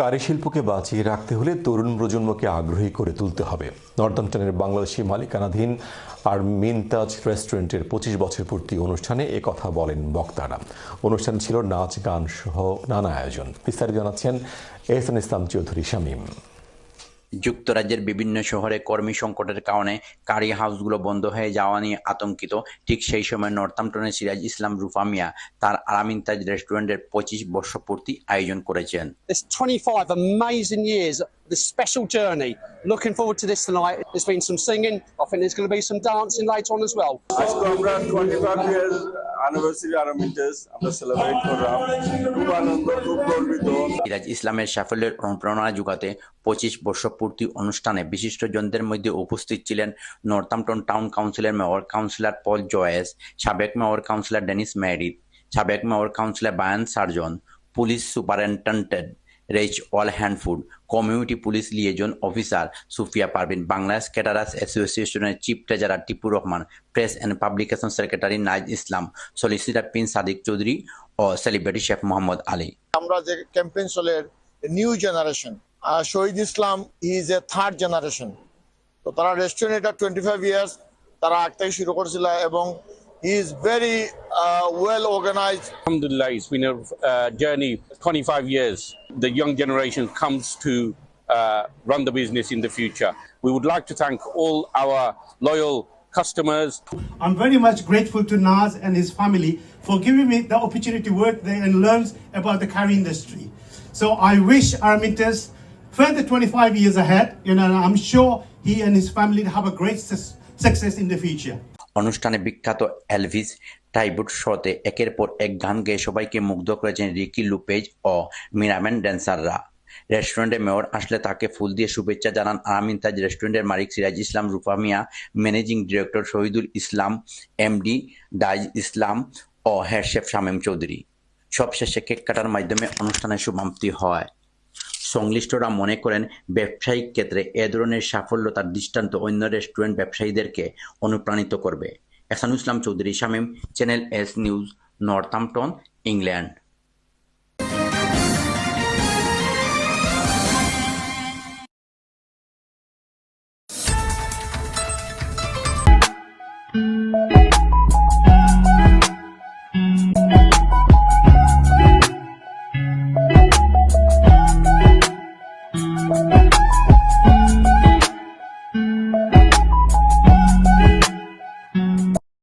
কারিশিল্পকে বাঁচিয়ে রাখতে হলে তরুণ প্রজন্মকে আগ্রহী করে তুলতে হবে। নর্দমটনের বাংলাদেশি মালিকানাধীন আর মিনতাজ রেস্টুরেন্টের পঁচিশ বছর পূর্তি অনুষ্ঠানে কথা বলেন বক্তারা। অনুষ্ঠান ছিল নাচ, গান সহ নানা আয়োজন। বিস্তারিত জানাচ্ছেন এস এন ইসলাম চৌধুরী শামীম। যুক্তরাজ্যের বিভিন্ন শহরে কর্মী সংকটের কারণে কারি হাউসগুলো বন্ধ হয়ে যাওয়া নিয়ে আতঙ্কিত ঠিক সেই সময় নর্থাম্পটনের সিরাজ ইসলাম রুফামিয়া তার আরামিন আরামিনতাজ রেস্টুরেন্টের পঁচিশ বর্ষপূর্তি আয়োজন করেছেন 25 years, this special journey. Looking forward to this tonight. There's been some singing. I think there's going to be some dancing later on as well. আজকে আমরা টোয়েন্টি ফাইভ ইয়ার অ্যানিভার্সারি আরামিটাস আমরা সেলিব্রেট করলাম খুব আনন্দ খুব গর্বিত সিরাজ ইসলামের সাফল্যের অনুপ্রেরণা যোগাতে পঁচিশ বর্ষপূর্তি অনুষ্ঠানে বিশিষ্টজনদের মধ্যে উপস্থিত ছিলেন নর্থাম্পটন টাউন কাউন্সিলের মেয়র কাউন্সিলর পল জয়েস, সাবেক মেয়র কাউন্সিলর ডেনিস ম্যারিট সাবেক mayor councillor Brian Sergeant, police superintendent wretch ওয়াল হ্যান্ডফুড community police liaison officer Sufia Parvin Bangladesh caterers অ্যাসোসিয়েশনের chief treasurer টিপুর Rahman press and publication secretary nice Islam solicitor পিন সাদিক চৌধুরী ও celebrity chef Mohammad Ali আমরা যে campaign চলে new generation Shahid Islam is a third generation তো তারা restaurant এটা টোয়েন্টি ফাইভ ইয়ার্স তারা আগ থেকে শুরু করেছিল এবং he is very well organised Alhamdulillah, it's been a uh, journey, 25 years. The young generation comes to uh, run the business in the future. We would like to thank all our loyal customers, I'm very much grateful to Nas and his family for giving me the opportunity to work there and learn about the curry industry. So I wish Aramintas further 25 years ahead, you know, I'm sure he and his family have a great sus- success in the future. অনুষ্ঠানে বিখ্যাত Elvis টাইবুট শোতে একের পর এক গান গেয়ে সবাইকে মুগ্ধ করেছেন রিকি লুপেজ ও মিরামেন ড্যান্সাররা। রেস্টুরেন্টে মেয়র আসলে তাকে ফুল দিয়ে শুভেচ্ছা জানান আরামিন তাজ রেস্টুরেন্টের মালিক Siraj Islam রুফামিয়া managing director Shahidul Islam, MD dies Islam ও হেড শেফ শামীম চৌধুরী। সবশেষে কেক কাটার মাধ্যমে অনুষ্ঠানের সমাপ্তি হয়। সংশ্লিষ্টরা মনে করেন, ব্যবসায়িক ক্ষেত্রে এ ধরনের সাফল্য তার দৃষ্টান্ত অন্য রেস্টুরেন্ট ব্যবসায়ীদেরকে অনুপ্রাণিত করবে। Ehsanul Islam Chowdhury, Shamim, channel S news, Northampton, England.